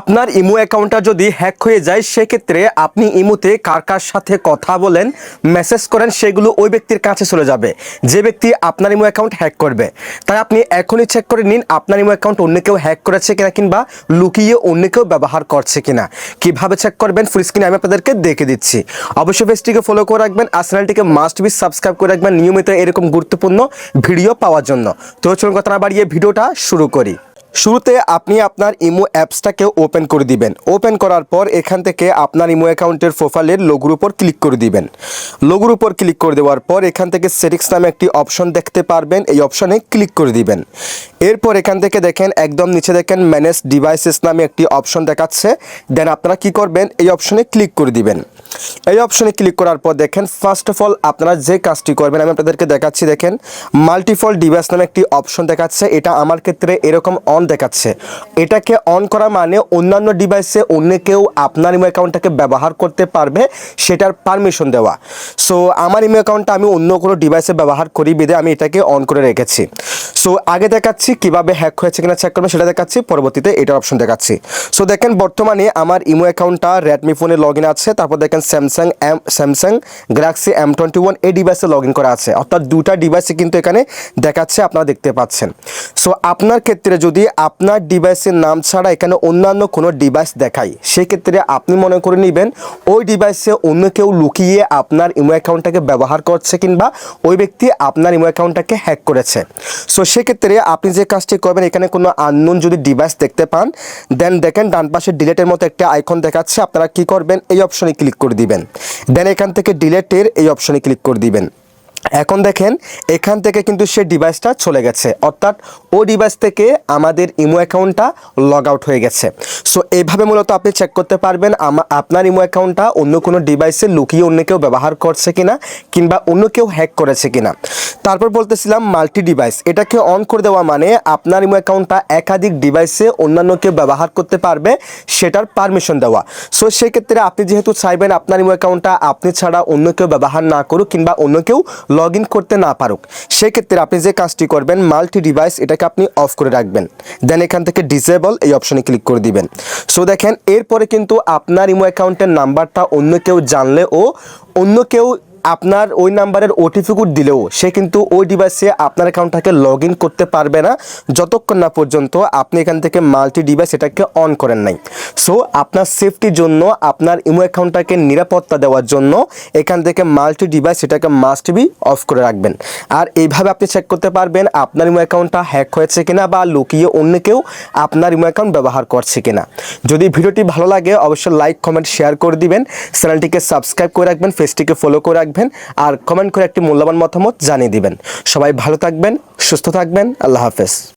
আপনার ইমো অ্যাকাউন্টটা যদি হ্যাক হয়ে যায়, সেক্ষেত্রে আপনি ইমোতে কার কার সাথে কথা বলেন, মেসেজ করেন, সেগুলো ওই ব্যক্তির কাছে চলে যাবে। যে ব্যক্তি আপনার ইমো অ্যাকাউন্ট হ্যাক করবে। তাই আপনি এখনই চেক করে নিন, আপনার ইমো অ্যাকাউন্ট অন্য কেউ হ্যাক করেছে কিনা কিংবা লুকিয়ে অন্য কেউ ব্যবহার করছে কিনা। কীভাবে চেক করবেন ফুল স্ক্রিনে আমি আপনাদেরকে দেখে দিচ্ছি। অবশ্যই পেজটিকে ফলো করে রাখবেন, আর চ্যানেলটিকে মাস্ট বি সাবস্ক্রাইব করে রাখবেন নিয়মিত এরকম গুরুত্বপূর্ণ ভিডিও পাওয়ার জন্য। তো চলুন কথা না বাড়িয়ে ভিডিওটা শুরু করি। শুরুতে আপনি আপনার ইমো অ্যাপসটাকে ওপেন করে দিবেন। ওপেন করার পর এখান থেকে আপনার ইমো অ্যাকাউন্টের প্রোফাইলের লোগোর উপর ক্লিক করে দিবেন। লোগোর উপর ক্লিক করে দেওয়ার পর এখান থেকে সেটিংস নামে একটি অপশন দেখতে পারবেন। এই অপশনে ক্লিক করে দিবেন। এরপর এখান থেকে দেখেন, একদম নিচে দেখেন ম্যানেজ ডিভাইসেস নামে একটি অপশন দেখাচ্ছে। দেন আপনারা কি করবেন? এই অপশনে ক্লিক করে দিবেন। এই অপশনে ক্লিক করার পর দেখেন ফার্স্ট অফ অল আপনারা যে কাজটি করবেন, আমি আপনাদেরকে দেখাচ্ছি, দেখেন মাল্টিফল ডিভাইস নামে একটি অপশন দেখাচ্ছে। এটা আমার ক্ষেত্রে এরকম অন দেখাচ্ছে। এটাকে অন করা মানে অন্যান্য ডিভাইসে অন্য কেউ আপনার ইমো অ্যাকাউন্টটাকে ব্যবহার করতে পারবে, সেটার পারমিশন দেওয়া। সো আমার ইমো অ্যাকাউন্টটা আমি অন্য কোনো ডিভাইসে ব্যবহার করি বিদে আমি এটাকে অন করে রেখেছি। সো আগে দেখাচ্ছি কীভাবে হ্যাক হয়েছে কিনা চেক করবেন সেটা দেখাচ্ছি, পরবর্তীতে এটার অপশন দেখাচ্ছি। সো দেখেন বর্তমানে আমার ইমো অ্যাকাউন্টটা রেডমি ফোনে লগ ইন আছে, তারপর দেখেন Samsung M Samsung Galaxy M twenty one এই ডিভাইসে লগ ইন করা আছে। অর্থাৎ দুটা ডিভাইসে কিন্তু এখানে দেখাচ্ছে, আপনারা দেখতে পাচ্ছেন। সো আপনার ক্ষেত্রে যদি আপনার ডিভাইসের নাম ছাড়া এখানে অন্যান্য কোনো ডিভাইস দেখায়। সেক্ষেত্রে আপনি মনে করে নেবেন, ওই ডিভাইসে অন্য কেউ লুকিয়ে আপনার ইমো অ্যাকাউন্টটাকে ব্যবহার করছে কিংবা ওই ব্যক্তি আপনার ইমো অ্যাকাউন্টটাকে হ্যাক করেছে। সো সেক্ষেত্রে আপনি যে কাজটি করবেন, এখানে কোনো আননোন যদি ডিভাইস দেখতে পান দেন দেখেন ডান পাশে ডিলেটের মতো একটা আইকন দেখাচ্ছে, আপনারা কি করবেন, এই অপশনে ক্লিক করে দিবেন। দেন এখান থেকে ডিলেটের এই অপশনে ক্লিক করে দিবেন। এখন দেখেন, এখান থেকে কিন্তু সে ডিভাইসটা চলে গেছে। অর্থাৎ ও ডিভাইস থেকে আমাদের ইমো অ্যাকাউন্টটা লগ আউট হয়ে গেছে। সো এইভাবে মূলত আপনি চেক করতে পারবেন আপনার ইমো অ্যাকাউন্টটা অন্য কোনো ডিভাইসে লুকিয়ে অন্য কেউ ব্যবহার করছে কিনা, কিংবা অন্য কেউ হ্যাক করেছে কিনা। তারপর বলতেছিলাম মাল্টি ডিভাইস এটাকে অন করে দেওয়া মানে আপনার ইমো অ্যাকাউন্টটা একাধিক ডিভাইসে অন্যান্য কেউ ব্যবহার করতে পারবে, সেটার পারমিশন দেওয়া। সো সেক্ষেত্রে আপনি যেহেতু চাইবেন আপনার ইমো অ্যাকাউন্টটা আপনি ছাড়া অন্য কেউ ব্যবহার না করুক, কিংবা অন্য কেউ লগ ইন করতে না পারুক। সেক্ষেত্রে আপনি যে কাজটি করবেন মাল্টি ডিভাইস এটাকে আপনি অফ করে রাখবেন। দেন এখান থেকে ডিসেবল এই অপশনে ক্লিক করে দিবেন। সো দেখেন, এরপরে কিন্তু আপনার ইমো অ্যাকাউন্টের নাম্বারটা অন্য কেউ জানলে ও অন্য কেউ আপনার ওই নাম্বারের ওটিপি কোড দিলেও সে কিন্তু ওই ডিভাইসে আপনার অ্যাকাউন্টটাকে লগ করতে পারবে না। যতক্ষণ না পর্যন্ত আপনি এখান থেকে মাল্টি ডিভাইস এটাকে অন করেন নাই। সো আপনার সেফটির জন্য, আপনার ইমো অ্যাকাউন্টটাকে নিরাপত্তা দেওয়ার জন্য এখান থেকে মাল্টি ডিভাইস এটাকে মাস্ট বি অফ করে রাখবেন। আর এইভাবে আপনি চেক করতে পারবেন আপনার ইমো অ্যাকাউন্টটা হ্যাক হয়েছে কিনা বা লুকিয়ে অন্য কেউ আপনার ইমো অ্যাকাউন্ট ব্যবহার করছে কিনা। যদি ভিডিওটি ভালো লাগে, অবশ্যই লাইক কমেন্ট শেয়ার করে দিবেন। চ্যানেলটিকে সাবস্ক্রাইব করে রাখবেন ফেসটিকে ফলো করে রাখবেন। আর কমেন্ট করে একটি মূল্যবান মতামত জানিয়ে দিবেন। সবাই ভালো থাকবেন, সুস্থ থাকবেন, আল্লাহ হাফেজ।